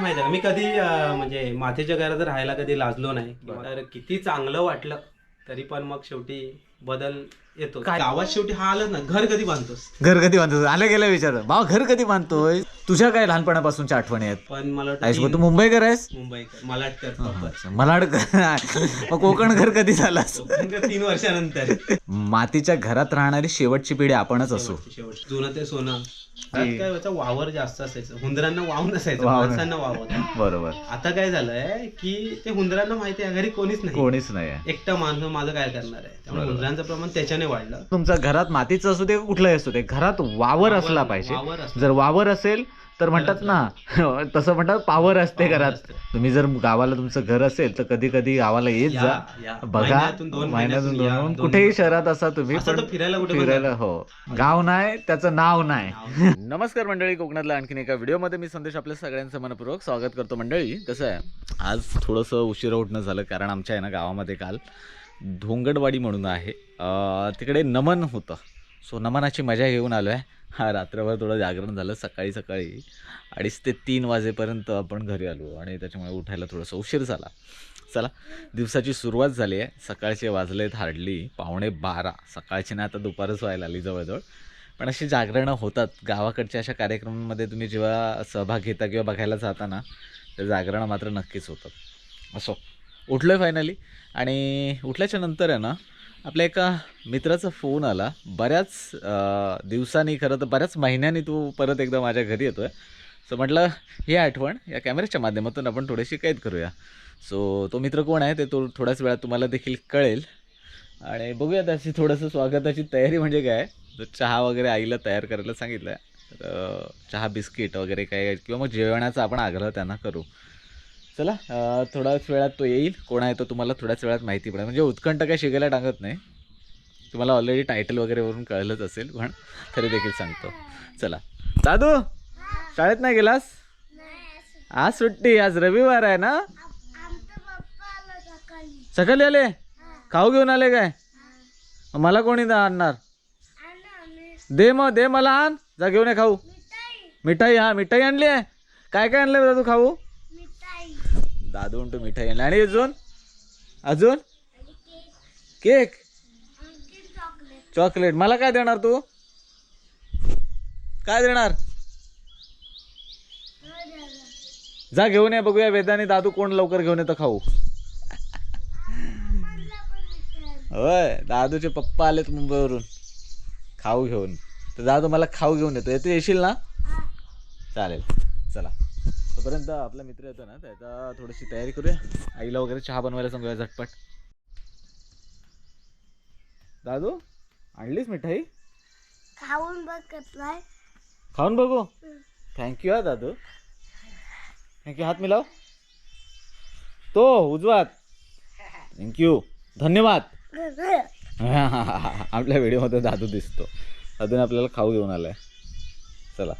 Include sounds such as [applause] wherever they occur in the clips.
माहिती मी कधी म्हणजे मातीच्या घरात राहायला कधी लाजलो नाही. तर किती चांगलं वाटलं तरी पण मग शेवटी बदल येतो. गावात शेवटी हा आलं ना घर कधी बांधतोस? घर कधी बांधतो आल्या गेल्या विचार भावा घर कधी बांधतोय? तुझ्या काय लहानपणापासूनच्या आठवणी आहेत? पण मला वाटतं आयुष तू मुंबईकर आहेस? मुंबईकर. मलाटकर. proper. अच्छा, मला वाटतं- मग कोकण घर कधी तोपर्यंत तीन वर्षानंतर. मातीच्या घरात राहणारी शेवटची पिढी आपणच असू. शेवट जुनं ते सोनं. त्यात काय व्हायचं वावर जास्त असायचं. हुंदरांना वाव नसायचं वाव. माणसांना वाव होता बरोबर. आता काय झालंय की ते हुंदरांना माहिती आहे घरी कोणीच नाही. कोणीच नाही आहे. एकटा माणूस माझं काय करणार आहे? त्यामुळे हुंदरांचं प्रमाण त्याच्याने वाढलं. तुमचं घरात मातीचं असू दे कुठलंही असू दे घरात वावर असला पाहिजे. वावर असलं. जर वावर असेल तर म्हणतात ना [laughs] तसं म्हणतात पावर असते घरात. तुम्ही जर गावाला तुमचं घर असेल तर कधी कधी गावाला येत जा. बघा महिन्यातून दोन कुठेही शहरात असा तुम्ही फिरायला कुठे पण फिरायला हो. गाव नाही त्याचं नाव [laughs] नाही. नमस्कार मंडळी कोकणातल्या आणखीन एका व्हिडिओमध्ये मी संदेश आपल्या सगळ्यांचं मनपूर्वक स्वागत करतो मंडळी. कसं आहे? आज थोडंसं उशिरा उठणं झालं कारण आमच्या आहे ना गावामध्ये काल धोंगडवाडी म्हणून आहे. तिकडे नमन होतं. सो नमनाची मजा घेऊन आलो आहे हा रात्रभर थोडं जागरण झालं सकाळी सकाळी. अडीच ते तीन वाजेपर्यंत आपण घरी आलो आणि त्याच्यामुळे उठायला थोडंसं उशीर झाला. चला दिवसाची सुरुवात झाली आहे. सकाळचे वाजलेत हार्डली पावणे बारा. सकाळची ना आता दुपारच व्हायला आली जवळजवळ. पण अशी जागरणं होतात. गावाकडच्या अशा कार्यक्रमांमध्ये तुम्ही जेव्हा सहभाग घेता किंवा बघायला जाता ना ते जागरणं मात्र नक्कीच होतात असो उठलो आहे फायनली आणि उठल्याच्या नंतर आहे ना आपल्या एका मित्राचा फोन आला. बऱ्याच दिवसांनी खरं तर बऱ्याच महिन्यांनी तू परत एकदा माझ्या घरी येतो आहे सो म्हटलं ही आठवण या कॅमेऱ्याच्या माध्यमातून आपण थोडीशी कैद करूया. सो तो मित्र कोण आहे ते तो थोड्याच वेळात तुम्हाला देखील कळेल. आणि बघूया त्याची थोडंसं स्वागताची तयारी म्हणजे काय. तर चहा वगैरे आईला तयार करायला सांगितलं आहे तर चहा बिस्किट वगैरे काय किंवा मग जेवणाचा आपण आग्रह त्यांना करू. चला थोड्याच वेळात तो येईल. कोण आहे तो तुम्हाला थोड्याच वेळात माहिती पडेल. म्हणजे उत्कंठ काय शिकायला टाकत नाही. तुम्हाला ऑलरेडी टायटल वगैरेवरून कळलंच असेल पण तरी देखील सांगतो. चला. दादू शाळेत नाही गेलास? आज सुट्टी आज रविवार आहे ना? सकाळी आले? खाऊ घेऊन आले काय? मला कोणी आणणार? दे मग दे मला आण. जा घेऊन ये खाऊ. मिठाई. हा मिठाई आणली आहे. काय काय आणलं दादू खाऊ? दादू म्हणतो मिठाई आणली. आणि अजून? अजून? केक. चॉकलेट. मला काय देणार तू? काय देणार? जा घेऊन ये बघूया वेदाने दादू कोण लवकर घेऊन येतं खाऊ. होय दादूचे पप्पा आलेत मुंबईवरून. खाऊ घेऊन. तर दादू मला खाऊ घेऊन येतो. येतो येशील ना? चालेल. चला. तोपर्यंत आपला मित्र येतो ना त्याचा थोडीशी तयारी करूया. आईला वगैरे चहा बनवायला सांगूया झटपट. दादू आणलीस मिठाई? खाऊन बघ कसलाय खाऊन बघू? थँक्यू हा दादू. थँक्यू हात मिलाव. तो उजवात. थँक्यू धन्यवाद. [laughs] आपल्या व्हिडिओमध्ये दादू दिसतो. दादूने आपल्याला खाऊ घेऊन आलाय. चला.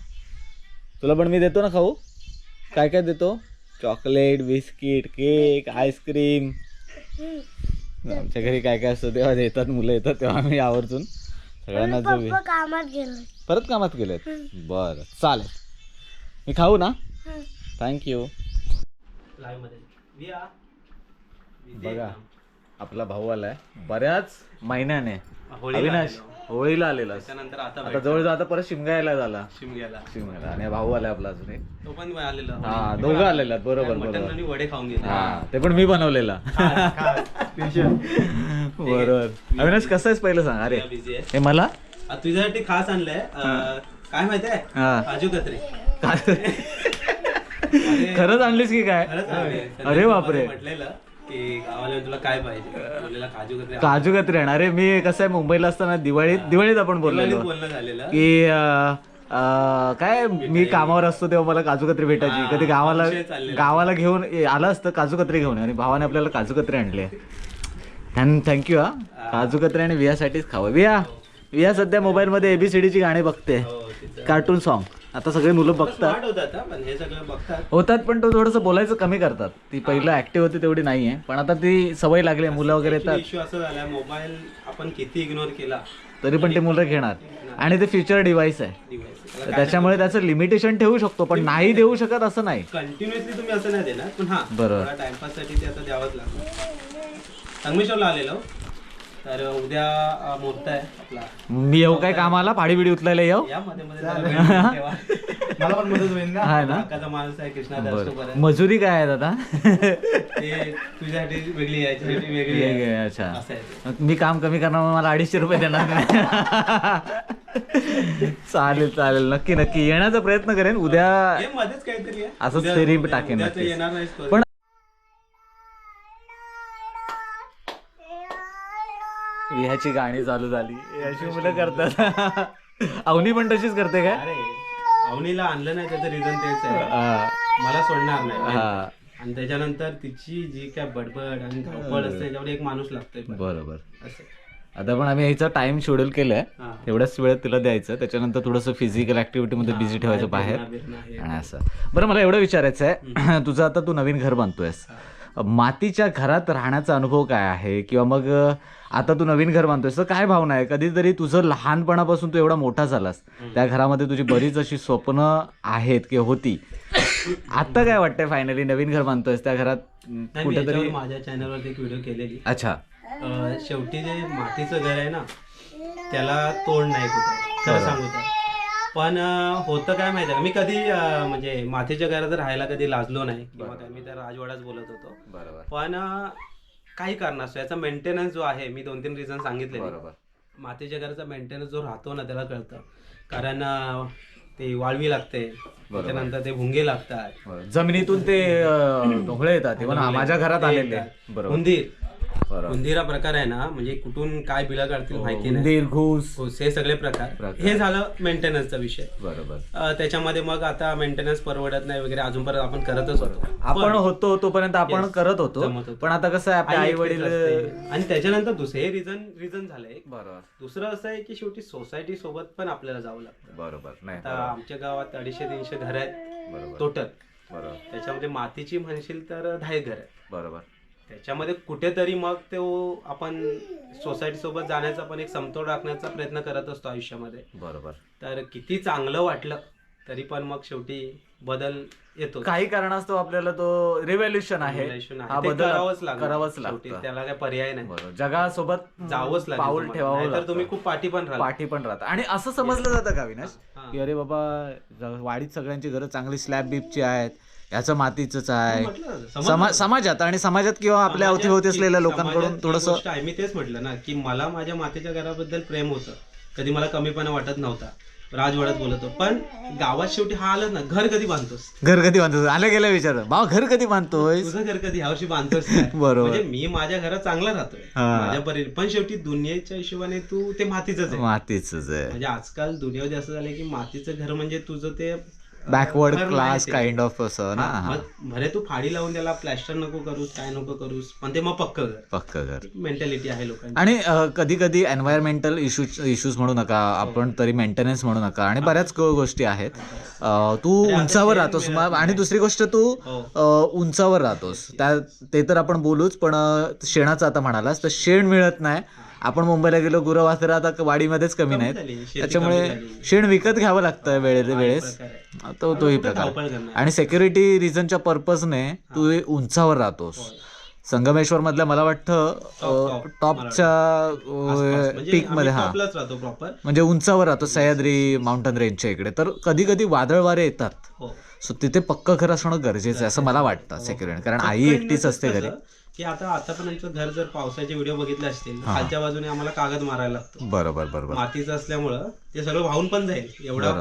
तुला पण मी देतो ना खाऊ? काय काय देतो? Chocolate biscuit cake ice cream. आमच्या घरी काय काय असतं तेव्हा येतात मुलं येतात तेव्हा आम्ही आवर्जून. सगळ्यांना जो कामात गेलो. परत कामात गेलेत? बरं चालेल. मी खाऊ ना? थँक्यू लाईव्हमध्ये. विया. बघा आपला भाऊ आलाय. बऱ्याच महिन्याने. अविनाश. होळीला आलेला आता आता जवळजवळ आता परत शिमगायला झाला. शिमग्याला. शिमगायला. आणि भाऊ आलाय आपला अजून एक. तो पण आलेला. हा दोघं आलेला बरोबर मटन बरोबर. आणि वडे खाऊन गेले. हा ते पण मी बनवलेला. बरोबर. अविनाश कसं आहेस पहिलं सांग. अरे बिझी आहे. हे मला? आ, तुझ्यासाठी खास आणलंय. अं, काय माहितीये हा. काजू कतरी. काय खरंच आणलीस की काय? खरंच. अरे बापरे. म्हटलेलं की गावाला येऊन तुला काय पाहिजे? बोललेला काजू कतरी काजू कतरी अरे मी कसं आहे मुंबईला असताना दिवाळीत दिवाळीत आपण बोललेलो. बोलणं झालेलं. की अं, अं, काय मी कामावर असतो तेव्हा मला काजू कत्री भेटायची. कधी गावाला. गावाला घेऊन ए, आलं असतं काजू कत्री घेऊन. आणि भावाने आपल्याला काजू कत्री आणले. थँक्यू हा. काजू कत्री आणि वियासाठीच खावं. विया विया सध्या मोबाईलमध्ये एबीसीडी ची गाणी बघते. हो. कार्टून सॉन्ग आता सगळे मुलं बघतात. होतात पण तो थोडंसं बोलायचं कमी करतात. ती पहिलं ऍक्टिव्ह होती तेवढी नाही आहे पण आता ती सवय लागली आहे, मुलं वगैरे येतात इश्यू असं झालाय मोबाईल आपण किती इग्नोर केला. तरी पण ते मुलं घेणार. आणि ते फ्युचर डिव्हाइस आहे. तर त्याच्यामुळे त्याचं लिमिटेशन ठेवू शकतो पण नाही देऊ शकत असं नाही. कंटिन्युअसली तुम्ही असं नाही देणार पण हा बरोबर. थोडा टाइमपाससाठी ते आता द्यावंच लागणार संगमेश्वरला आलेलो. तर उद्या मुहूर्त आहे आपला. मी येऊ काय कामाला? पाडी बिडी उचलायला येऊ? या मध्ये मध्ये जरा वेळ देऊन [laughs] ठेवा. मला पण मदत होईल ना? हा ना? काकाचा माणूस आहे कृष्णा बरं. मजुरी काय आहे दादा ते तुझ्यासाठी वेगळी आहे याच्यासाठी वेगळी आहे. अच्छा. असं आहे ते. मग मी काम कमी करणार मला अडीचशे रुपये देणार नाही. चालेल चालेल. नक्की नक्की. येण्याचा प्रयत्न करेन. उद्या हे मध्येच काहीतरी आहे. असंच उद्या- फेरी उद्या- टाकेन उद्या तर नक्कीच. येणार नाहीस परत. पण ह्याची गाणी चालू झाली. अशी मुलं करतात. [laughs] अवनी पण तशीच करते काय अरे अवनीला आणलं नाही त्याचं रिझन तेच आहे. हा, मला सोडणार नाही. हा. आणि त्याच्यानंतर तिची जी काय बडबड आणि धावपळ असते त्याच्यावर एक माणूस लागतोय पण. बरोबर. असं. आता पण आम्ही ह्याचं टाइम शेड्यूल केलंय. हा. एवढ्याच वेळेत तिला द्यायचं. त्याच्यानंतर थोडंसं फिजिकल ऍक्टिव्हिटी मध्ये बिझी ठेवायचं बाहेर फिरणं- बिरणं हे. आणि असं. बरं मला एवढं विचारायचं आहे [clears throat] तुझं आता तू नवीन घर बांधतोयस. मातीच्या घरात राहण्याचा अनुभव काय आहे? किंवा मग आता तू नवीन घर बांधतोयस तर काय भावना आहे? कधीतरी तुझं लहानपणापासून तू एवढा मोठा झालास. त्या घरामध्ये तुझी बरीच अशी स्वप्न आहेत किंवा होती. आता काय वाटतंय फायनली नवीन घर बांधतोयस त्या घरात? कुठेतरी माझ्या चॅनलवरती एक व्हिडिओ केलेली. अच्छा. शेवटी जे मातीचं घर आहे ना त्याला तोड नाही कुठे. खरं सांगू पण होतं काय माहिती आहे मी कधी अं, म्हणजे मातीच्या घरात राहायला कधी लाजलो नाही किंवा काय मी तर राजवाडाच बोलत होतो. बरोबर. पण अं, काही कारणास्तव याचा मेंटेनन्स जो आहे मी दोन तीन रिझन सांगितले बरोबर. मातीच्या घराचा मेंटेनन्स जो राहतो ना त्याला कळतं. कारण अं, ते वाळवी लागते. त्याच्यानंतर ते भुंगे लागतात. बरोबर. जमिनीतून ते अं, ढोकळे येतात. ते पण माझ्या घरात आलेले. बरोबर. उंदीर. उंदीर हा प्रकार आहे ना म्हणजे कुठून काय बिला काढतील माहिती नाही. घुस घुस, हे सगळे प्रकार. हे झालं मेंटेनन्सचा विषय. बरोबर. त्याच्यामध्ये मग आता मेंटेनन्स परवडत नाही वगैरे अजूनपर्यंत आपण करतच होतो. आपण होतो तोपर्यंत आपण. करत होतो. पण आता कसं आहे आपले आई वडील. आणि त्याच्यानंतर दुसरे रिझन रिझन झालंय एक. बरोबर. दुसरं असं आहे की शेवटी सोसायटी सोबत पण आपल्याला जावं लागतं. बरोबर. नाही आता आमच्या गावात अडीचशे तीनशे घर आहेत. टोटल बरोबर. त्याच्यामध्ये मातीची म्हणशील तर दहा घर आहेत. बरोबर. त्याच्यामध्ये कुठेतरी मग तो आपण सोसायटी सोबत जाण्याचा पण एक समतोल राखण्याचा प्रयत्न करत असतो आयुष्यामध्ये. बरोबर. तर किती चांगलं वाटलं तरी पण मग शेवटी बदल येतो. काही कारणास्तव आपल्याला तो रिव्हॉल्युशन आहे. Relation आहे. हा ते बदल करावंच लागणार. करावंच शेवटी लागतं. त्याला काय पर्याय नाही. बरोबर. जगासोबत जावंच लागेल पाऊल तुम्हाला. ठेवावं नाहीतर लागतं. तुम्ही खूप पाठी पण राहा पाठी पण राहतात आणि असं समजलं जातं का विनाश? हा. की अरे बाबा ज- वाडीत सगळ्यांची घरं चांगली स्लॅब बीपची आहेत. याचं मातीचंच आहे. म्हटलं ना, समजलं समा- ना. समाजात आणि समाजात किंवा आपल्या समाजात अवतीभोवती ती- असलेल्या समाजात लोकांकडून ती थोडस गोष्ट आहे. मी तेच म्हटलं ना की मला माझ्या मातेच्या घराबद्दल प्रेम होतं. कधी मला कमीपणा वाटत नव्हता. राजवाड्यात बोलतो. पण गावात शेवटी हा आलं ना घर कधी बांधतोस? घर कधी बांधतो आलं गेलं विचार. भावा घर कधी बांधतोय तुझं घर कधी? ह्यावर्षी बांधतोस काय? [laughs] बरोबर. म्हणजे मी माझ्या घरात चांगला राहतोय. हा. माझ्या परी पण शेवटी दुनियेच्या हिशोबाने तू ते मातीच आहे. मातीच आहे. म्हणजे आजकाल दुनियामध्ये असं झालंय की मातीचं घर म्हणजे तुझं ते बॅकवर्ड क्लास. काइंड ऑफ असं ना. हा, हा. भले तू फाडी लावून त्याला प्लॅस्टर नको करूस काय नको करूस पण ते मग पक्क घर पक्क घर मेंटॅलिटी आहे लोकांची. आणि कधी कधी एन्व्हायरमेंटल इश्यूज इश्यूज म्हणू नका आपण तरी मेंटेनन्स म्हणू नका आणि बऱ्याच गोष्टी आहेत. तू उंचावर राहतोस आणि. दुसरी गोष्ट तू हो. उंचावर राहतोस. त्या ते तर आपण बोलूच पण शेणाचं आता म्हणालास तर शेण मिळत नाही. आपण मुंबईला गेलो गुरवासर आता वाडीमध्येच कमी नाहीत. त्याच्यामुळे. शेण विकत घ्यावं लागतं वेळे वेळेस. तो तोही प्रकार? आणि सेक्युरिटी रिझनच्या पर्पजने तू उंचावर राहतोस. संगमेश्वर मधल्या मला वाटतं टॉपच्या. म्हणजे पीक आम्ही मध्ये हा. म्हणजे उंचावर राहतो सह्याद्री माउंटन रेंजच्या इकडे. तर कधी कधी वादळ वारे येतात. हो. सो तिथे पक्क घर असणं गरजेचं आहे असं मला वाटतं सेक्युरिटी कारण आई एकटीच असते घरी. की आता आतापर्यंत घर जर पावसाचे व्हिडिओ बघितले असतील खालच्या बाजूने आम्हाला कागद मारायला लागतो. बरोबर बरोबर. मातीचं असल्यामुळं ते सगळं वाहून पण जाईल. एवढा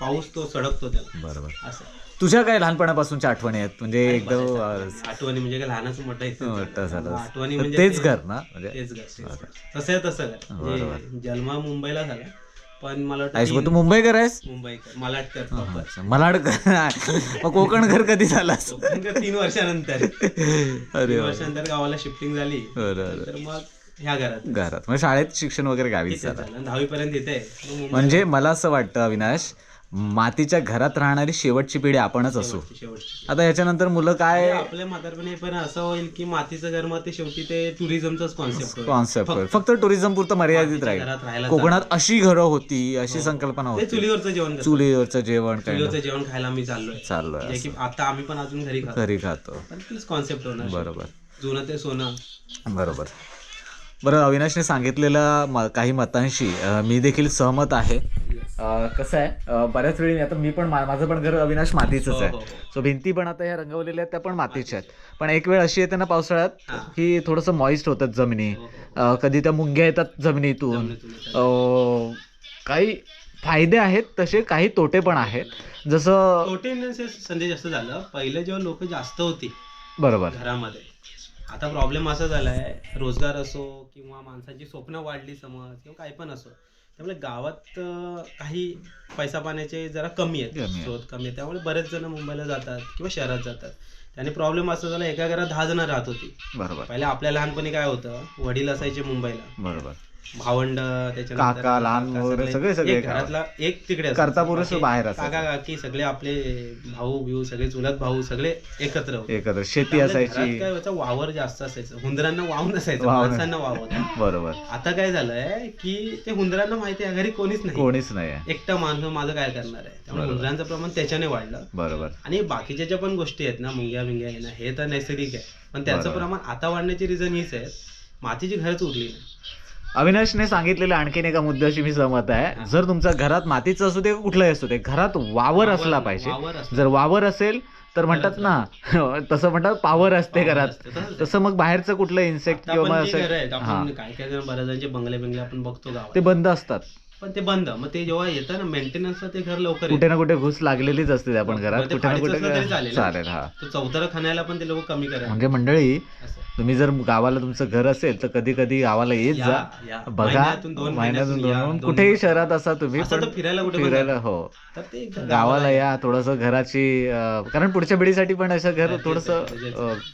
पाऊस तो सडकतो त्याला. बरोबर. असं. तुझ्या काय लहानपणापासूनच्या आठवणी आहेत? म्हणजे एकदम अं, आठवणी म्हणजे काय लहानाचं मोठं मोठं झालं. आठवणी म्हणजे तेच ते- घर ना म्हणजे तेच घर तेच. तसं आहे तसं घर म्हणजे जन्म मुंबईला झाला. पण मला वाटतं आयुष तीन- तू मुंबईकर आहेस? मुंबईकर मलाटकर प्रॉपर अच्छा, मला मग कोकण घर कधी झालास तीन वर्षानंतर. [laughs] अरे तीन वर्षानंतर गावाला शिफ्टिंग झाली. बरं तर मग ह्या घरात. घरात. म्हणजे शाळेत शिक्षण वगैरे गावीच इथेच झालं झालं. दहावी पर्यंत मग मुंबई- म्हणजे मला असं वाटतं अविनाश मातीच्या घरात राहणारी शेवटची पिढी आपणच असू. शेवटची आता याच्यानंतर मुलं काय आपल्या म्हातारपणी पण असं होईल की मातीचं घर मग ते शेवटी ते टुरिझमचाच कॉन्सेप्ट कॉन्सेप्ट फक्त टुरिझम पुरतं मर्यादित घरात राहील. राहायला कोकणात अशी घरं होती अशी संकल्पना ते होती. चुलीवरचं जेवण. चुलीवरचं जेवण काय चुलीवरचं जेवण खायला आम्ही चाललोय. चाललोय जे की आता आम्ही पण अजून घरी खातो. घरी खातो. पण तीच कॉन्सेप्ट होणार. बरोबर. जुनं ते सोनं. बरोबर. बरं अविनाशने सांगितलेल्या म काही मतांशी मी देखील सहमत आहे. अ, कसं आहे अ, बऱ्याच वेळी आता मी पण मा- माझं पण घर अविनाश मातीचंच हो, आहे. हो, हो. सो भिंती पण आता ह्या रंगवलेल्या आहेत त्या पण मातीच्या आहेत. पण एक वेळ अशी येते ना पावसाळ्यात की थोडंसं मॉइस्ट होतात जमिनी. हो, हो. अ, कधी त्या मुंग्या येतात जमिनीतून. अ, काही फायदे आहेत तसे काही तोटे पण आहेत. जसं तोटे in sense संदेश असं झालं. पहिले जेव्हा लोक जास्त होती बरोबर. घरामध्ये आता प्रॉब्लेम असा झालाय रोजगार असो किंवा माणसाची स्वप्न वाढली समज किंवा काही पण असो त्यामुळे गावात काही पैसा पाण्याचे जरा कमी आहेत आहे. स्रोत कमी आहेत. त्यामुळे बरेच जण मुंबईला जातात किंवा शहरात जातात. त्याने प्रॉब्लेम असा झाला एका घरात दहा जण राहत होती. बरोबर. पहिले आपल्या लहानपणी काय होतं वडील असायचे मुंबईला. बरोबर. भावंड त्याच्यानंतर काका, लहान काका, वगैरे सगळे- सगळे एक घरातला एक तिकडे असायचा. बाकी बाहेर असायचे. काका काकी सगळे आपले भाऊ बिऊ सगळे चुलत भाऊ सगळे एकत्र होते. एकत्र. शेती त्यामुळे असायची. घरात काय व्हायचं वावर जास्त असायचं. हुंदरांना वाव नसायचं वाव माणसांना वाव बरोबर. आता काय झालंय की ते हुंदरांना माहिती आहे घरी कोणीच नाही. कोणीच नाही आहे. एकटा माणूस माझं काय करणार आहे? त्यामुळे बरोबर. हुंदरांचं प्रमाण त्याच्याने वाढलं. बरोबर. आणि बाकीच्या ज्या पण गोष्टी आहेत ना मुंग्या बिंग्या येणं हे तर नैसर्गिक आहे. पण त्याचं बरोबर. प्रमाण आता वाढण्याची रिझन हीच आहे. मातीची घरच उरली नाही अविनाशने सांगितलेल्या आणखीन एका मुद्द्याशी मी सहमत आहे. जर तुमच्या घरात मातीचं असू दे कुठलंही असू दे घरात वावर असला पाहिजे. असला. जर वावर असेल तर म्हणतात ना. [laughs] तसं म्हणतात पावर असते घरात. तसं मग बाहेरचं कुठलं इन्सेक्ट किंवा पण जी घरं आहेत, असं आपण काय काय जण बऱ्याच बंगले बिंगले आपण बघतो ते बंद असतात. पण ते बंद. मग ते जेव्हा येतं ना मेंटेनन्सला ते घर लवकर कुठे ना कुठे घुस लागलेलीच असते आपण मग घरात. कुठे ना असलं कुठे चालेल. हा. खाण्याला पण ते लोक कमी करा म्हणजे मंडळी. तुम्ही जर गावाला तुमचं घर असेल तर कधी कधी गावाला येत जा. बघा महिन्यातून दोन कुठेही. शहरात असा तुम्ही फिरायला फिरायला. हो गावाला या थोडस घराची कारण पुढच्या पिढीसाठी पण असं घर थोडस.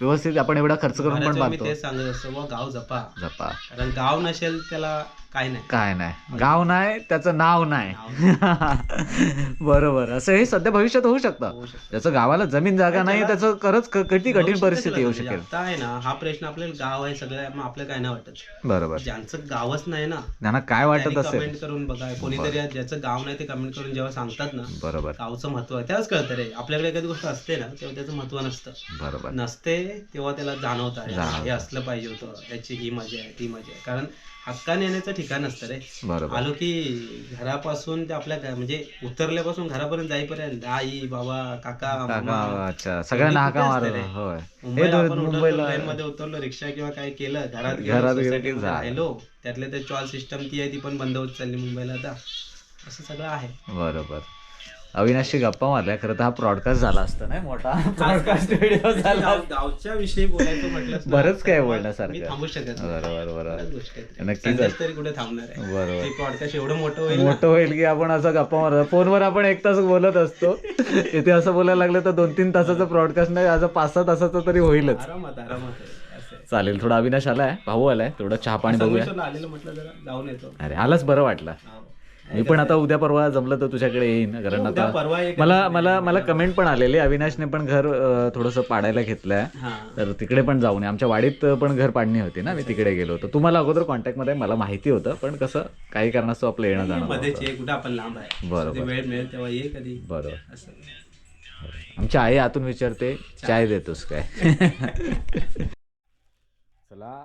व्यवस्थित आपण एवढा खर्च करून पण बांधतो गाव जपा जपा कारण गाव नसेल त्याला काय नाही. काय नाही. गाव नाही त्याचं नाव नाही. [laughs] बरोबर. असं हे सध्या भविष्यात होऊ शकतं. होऊ शकतं. त्याचं गावाला जमीन जागा नाही त्याचं खरंच क- किती कठीण परिस्थिती येऊ शकेल. आता आहे ना हा प्रश्न आपल्याला गाव आहे सगळं मग आपल्याला काय नाही वाटत. बरोबर. ज्यांचं गावच नाही ना त्यांना काय वाटत असेल? कमेंट करून बघा. कोणीतरी ज्याचं गाव नाही ते कमेंट करून जेव्हा सांगतात ना बरोबर. गावचं महत्त्व आहे. त्याच कळतं रे. आपल्याकडे एखादी गोष्ट असते ना तेव्हा त्याचं महत्त्व नसतं. बरोबर. नसते तेव्हा त्याला जाणवत आहे जाणवतं. हे असलं पाहिजे होतं. याची ही मजा आहे ती मजा आहे. कारण हक्काने येण्याचं ठिकाण असतं रे. बरोबर. आलो की घरापासून ते आपल्या घ- म्हणजे उतरल्यापासून घरापर्यंत जाईपर्यंत आई बाबा काका काका मम्मा अच्छा. सगळ्यांना कुठे हाका असते मार रे? होय. हे मुंबईला दो- आपण उतरलो मुंबईला ट्रेन मध्ये उतरलो रिक्षा किंवा काय केलं घरात गेलो, घरात गेलो society की मध्ये झालं. राहिलो त्यातले ते चॉल सिस्टम ती आहे ती पण बंद होत चालली मुंबईला आता. असं सगळं आहे. बरोबर. अविनाशशी गप्पा मारल्या खरं तर हा ब्रॉडकास्ट झाला असता नाही? मोठा [laughs] ब्रॉडकास्ट व्हिडिओ झाला [laughs] गाव- गावच्या विषयी बोलायचं म्हटलं बरंच काय बोलण्यासारखं. थांबू शकत. बरोबर बरोबर. नक्कीच. संदेश तरी कुठे थांबणार आहे? बरोबर. हे पॉडकास्ट एवढं मोठं होईल मोठं होईल की आपण असं गप्पा मारतो फोनवर आपण एक तास बोलत असतो. [laughs] इथे असं बोलायला लागलं तर दोन तीन तासाचं ब्रॉडकास्ट नाही आज पाच सहा तासाचं तरी होईलच. आरामात आरामात. चालेल थोडा अविनाश आलाय भाऊ आलाय थोडं चहा पाणी बघूया. अरे आलाच बरं वाटलं. मी पण आता उद्या परवा जमलं तर तुझ्याकडे येईन कारण आता मला मला मला कमेंट पण आलेले. अविनाशने पण घर थोडंसं पाडायला घेतलंय. तर तिकडे पण जाऊन. आमच्या वाडीत पण घर पाडणी होती ना मी तिकडे गेलो होतो. तुम्हाला अगोदर कॉन्टॅक्टमध्ये मला माहिती होतं पण कसं काही कारणास्तव आपलं येणं जाणं बरोबर. आमची आई आतून विचारते चाय देतोस काय? [laughs] चला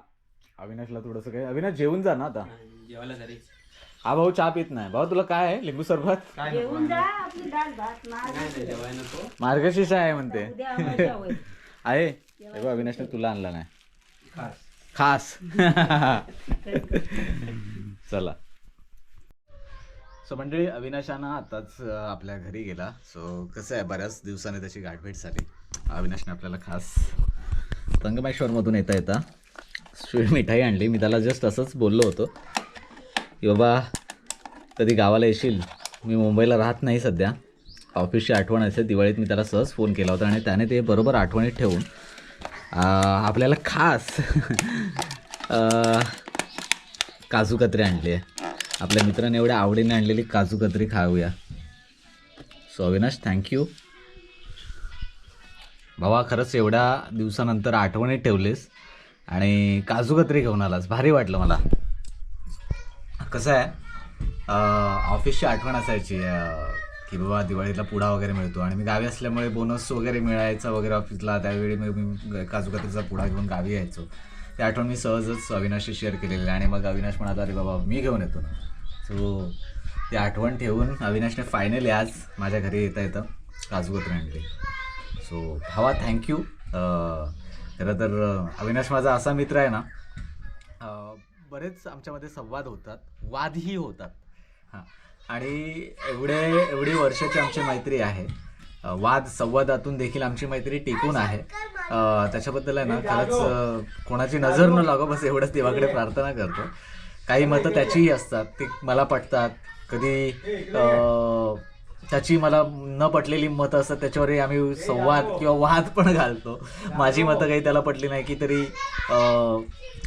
अविनाशला थोडंसं काय अविनाश जेवून जा ना आता. जेवायला हा भाऊ चहा पित नाही. भाऊ तुला काय आहे? लिंबू सरबत? काय नको घेऊन जा आपली डाळ भात मार नाही नाही जेवायला नको. मार्गशीर्ष आहे म्हणते. उद्या. [laughs] आहे. हे बघ अविनाशने तुला आणला नाही. खास. खास. [laughs] चला. सो मंडळी अविनाशानं आताच अं, आपल्या घरी गेला. सो कसं आहे बऱ्याच दिवसाने त्याची गाठभेट झाली. अविनाशने आपल्याला खास संगमेश्वरमधून येता येता स्वीट मिठाई आणली. मी त्याला जस्ट असंच बोललो होतो. बाबा कधी गावाला येशील? मी मुंबईला राहत नाही सध्या. ऑफिसची आठवण असेल दिवाळीत मी त्याला सहज फोन केला होता आणि त्याने ते बरोबर आठवणीत ठेवून आपल्याला खास अं, काजू कत्री आणली आहे. आपल्या मित्राने एवढ्या आवडीने आणलेली काजू कत्री खाऊया. सो अविनाश थँक्यू भावा खरंच एवढ्या दिवसानंतर आठवणी ठेवलीस आणि काजूकतरी घेऊन आलास. भारी वाटलं मला. कसं आहे ऑफिसची आठवण असायची की बाबा दिवाळीला पुडा वगैरे मिळतो आणि मी गावी असल्यामुळे बोनस वगैरे मिळायचा वगैरे ऑफिसला त्यावेळी मी मी काजू पुढा पुडा घेऊन गावी यायचो. ते आठवण मी सहजच अविनाशशी शेअर केलेली आणि मग अविनाश म्हणाला अरे बाबा मी घेऊन येतो ना. सो ती आठवण ठेवून अविनाशने फायनली आज माझ्या घरी येता येतं काजूकत्री आणली. सो भावा थँक्यू खरं तर अविनाश माझा असा मित्र आहे ना बरेच आमच्यामध्ये संवाद होतात वादही होतात. हां. आणि एवढे एवढी वर्षाची आमची मैत्री आहे. वाद संवादातून देखील आमची मैत्री टिकून आहे. त्याच्याबद्दल आहे ना खरंच कोणाची नजर न लागो बस एवढंच देवाकडे प्रार्थना करतो. काही मतं त्याचीही असतात ती मला पटतात. कधी त्याची मला न पटलेली मतं असतात त्याच्यावरही आम्ही संवाद किंवा वाद पण घालतो. माझी मतं काही त्याला पटली नाही की तरी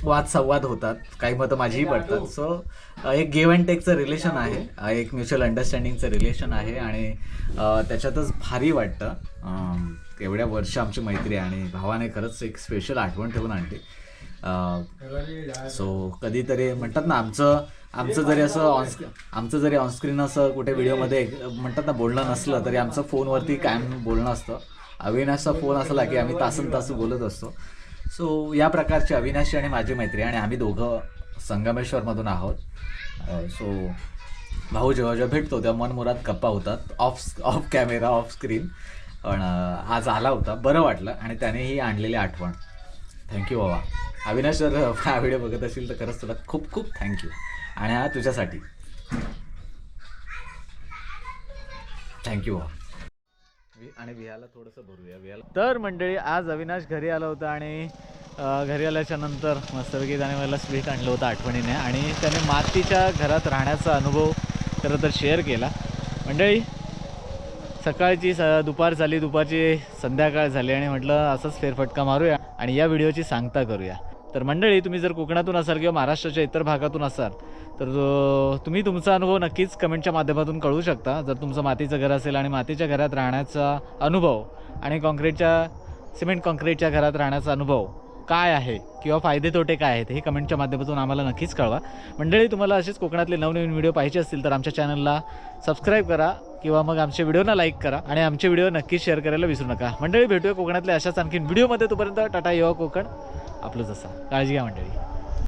वाद संवाद होतात. काही मतं माझीही पडतात. सो एक गिव्ह अँड टेकचं रिलेशन आहे. एक म्युच्युअल अंडरस्टँडिंगचं रिलेशन आहे आणि त्याच्यातच भारी वाटतं. एवढ्या वर्ष आमची मैत्री आणि भावाने खरंच एक स्पेशल आठवण ठेवून आणली. सो कधीतरी म्हणतात ना आमचं आमचं जरी असं ऑनस्क्रीन आमचं जरी ऑनस्क्रीन असं कुठे व्हिडिओमध्ये म्हणतात ना बोलणं नसलं तरी आमचं फोनवरती कायम बोलणं असतं. अविनाशचा फोन असला की आम्ही तासन तास बोलत असतो. सो या प्रकारची अविनाशी आणि माझी मैत्री आणि आम्ही दोघं संगमेश्वरमधून आहोत. सो भाऊ जेव्हा जेव्हा भेटतो तेव्हा मनमुरात गप्पा होतात. Off off camera off screen पण आज आला होता. बरं वाटलं आणि त्यानेही आणलेली आठवण. थँक्यू बाबा. अविनाश जर हा व्हिडिओ बघत असेल तर खरंच तुला खूप खूप थँक्यू आणि हा तुझ्यासाठी. थँक्यू आणि विहाला थोडंसं भरूया विहाला तर मंडळी आज अविनाश घरी आला होता आणि घरी आल्याच्यानंतर मस्तपैकी त्याने मला स्वीट आणलं होतं आठवणीने आणि त्याने मातीच्या घरात राहण्याचा अनुभव खरं तर शेअर केला. मंडळी सकाळची स दुपार झाली दुपारची संध्याकाळ झाली आणि म्हटलं असंच फेरफटका मारूया आणि या व्हिडिओची सांगता करूया. तर मंडळी तुम्ही जर कोकणातून असाल किंवा महाराष्ट्राच्या इतर भागातून असाल तर तुम्ही तुमचा अनुभव नक्कीच कमेंटच्या माध्यमातून कळवू शकता. जर तुमचं मातीचं घर असेल आणि मातीच्या घरात राहण्याचा अनुभव आणि कॉन्क्रीटच्या सिमेंट कॉन्क्रीटच्या घरात राहण्याचा अनुभव काय आहे किंवा फायदे तोटे काय आहेत हे कमेंटच्या माध्यमातून आम्हाला नक्कीच कळवा. मंडळी तुम्हाला असेच कोकणातले नवनवीन व्हिडिओ पाहिजे असतील तर आमच्या चॅनलला सबस्क्राईब करा किंवा मग आमच्या व्हिडिओना लाईक करा आणि आमचे व्हिडिओ नक्कीच शेअर करायला विसरू नका. मंडळी भेटूया कोकणातल्या अशाच आणखीन व्हिडिओमध्ये. तोपर्यंत टाटा युवा कोकण. आपलं जसा. काळजी घ्या मंडळी.